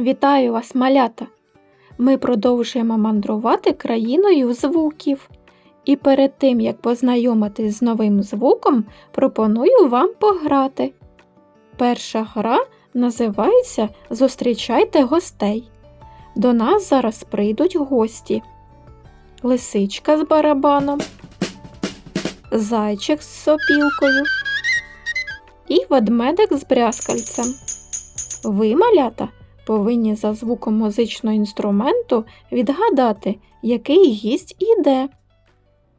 Вітаю вас, малята! Ми продовжуємо мандрувати країною звуків. І перед тим, як познайомитись з новим звуком, пропоную вам пограти. Перша гра називається Зустрічайте гостей. До нас зараз прийдуть гості. Лисичка з барабаном, зайчик з сопілкою і ведмедик з брязкальцем. Ви, малята, повинні за звуком музичного інструменту відгадати, який гість іде.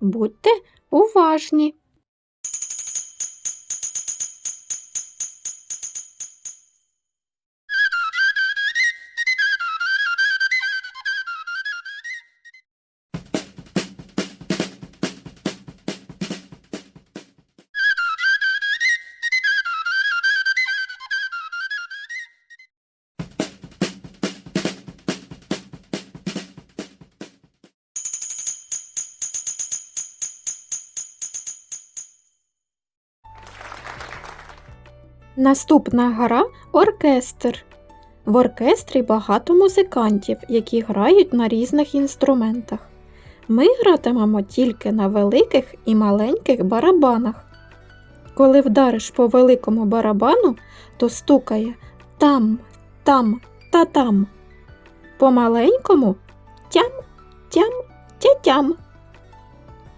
Будьте уважні. Наступна гра оркестр. В оркестрі багато музикантів, які грають на різних інструментах. Ми гратимемо тільки на великих і маленьких барабанах. Коли вдариш по великому барабану, то стукає там, там та там. По маленькому тям, тям, тя-тям.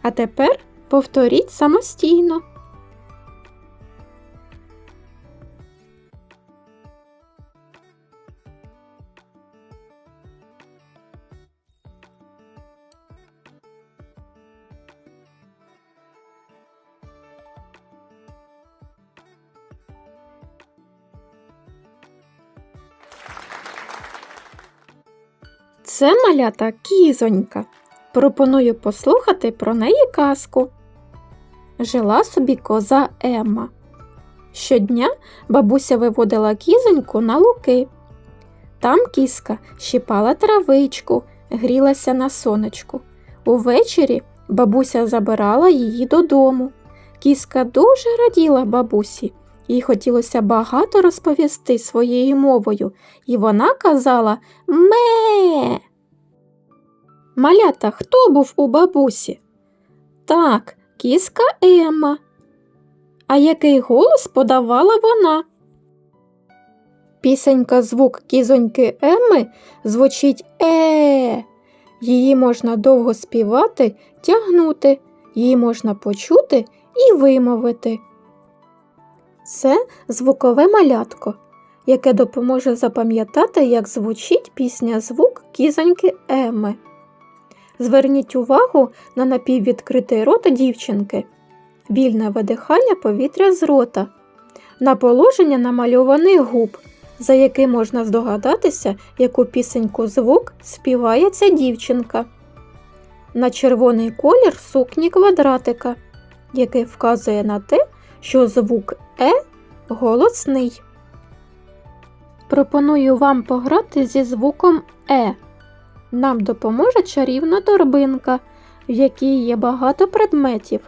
А тепер повторіть самостійно. Це малята кізонька. Пропоную послухати про неї казку. Жила собі коза Емма. Щодня бабуся виводила кізоньку на луки. Там кіска щипала травичку, грілася на сонечку. Увечері бабуся забирала її додому. Кіска дуже раділа бабусі, їй хотілося багато розповісти своєю мовою, і вона казала Ме. Малята, хто був у бабусі? Так, кіска Емма. А який голос подавала вона? Пісенька звук кізоньки Емми звучить е. Її можна довго співати, тягнути, її можна почути і вимовити. Це звукове малятко, яке допоможе запам'ятати, як звучить пісня звук кізоньки Емми. Зверніть увагу на напіввідкритий рот дівчинки, вільне видихання повітря з рота, на положення намальованих губ, за яким можна здогадатися, яку пісеньку звук співає ця дівчинка, на червоний колір сукні квадратика, який вказує на те, що звук Е голосний. Пропоную вам пограти зі звуком Е. Нам допоможе чарівна торбинка, в якій є багато предметів.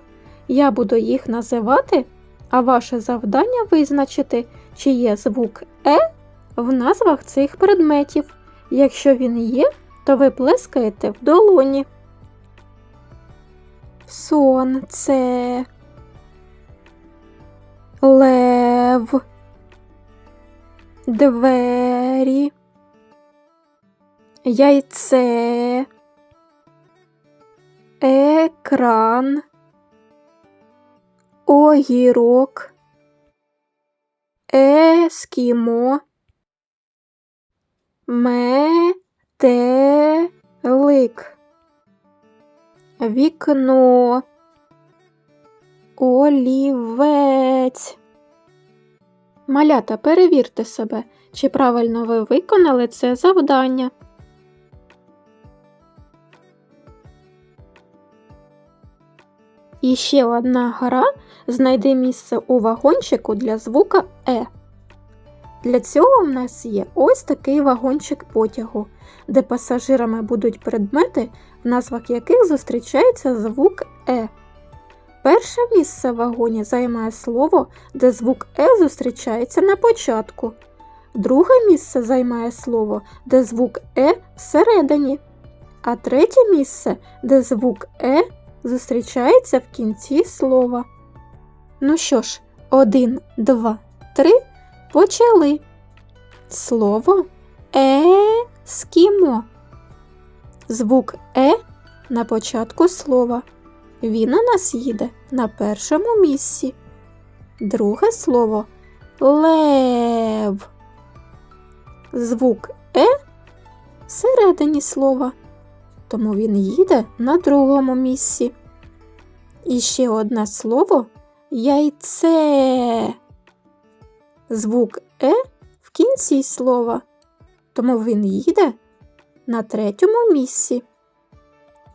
Я буду їх називати, а ваше завдання визначити, чи є звук Е в назвах цих предметів. Якщо він є, то ви плескаєте в долоні. Сонце, лев, двері яйце, екран, огірок, ескімо, метелик, вікно, олівець. Малята, перевірте себе, чи правильно ви виконали це завдання. І ще одна гра знайди місце у вагончику для звука Е. Для цього в нас є ось такий вагончик потягу, де пасажирами будуть предмети, в назвах яких зустрічається звук Е. Перше місце в вагоні займає слово, де звук Е зустрічається на початку. Друге місце займає слово, де звук Е всередині, а третє місце, де звук Е зустрічається в кінці слова. Ну що ж, один, два, три, почали. Слово ескімо. Звук Е на початку слова. Він у нас їде на першому місці. Друге слово лев. Звук Е всередині слова, тому він їде на другому місці. І ще одне слово яйце. Звук Е в кінці слова, тому він їде на третьому місці.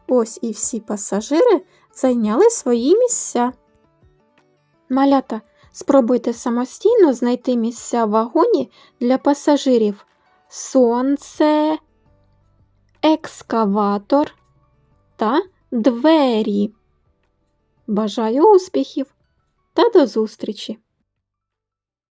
Ось і всі пасажири зайняли свої місця. Малята, спробуйте самостійно знайти місця в вагоні для пасажирів сонце, екскаватор та двері. Бажаю успіхів та до зустрічі!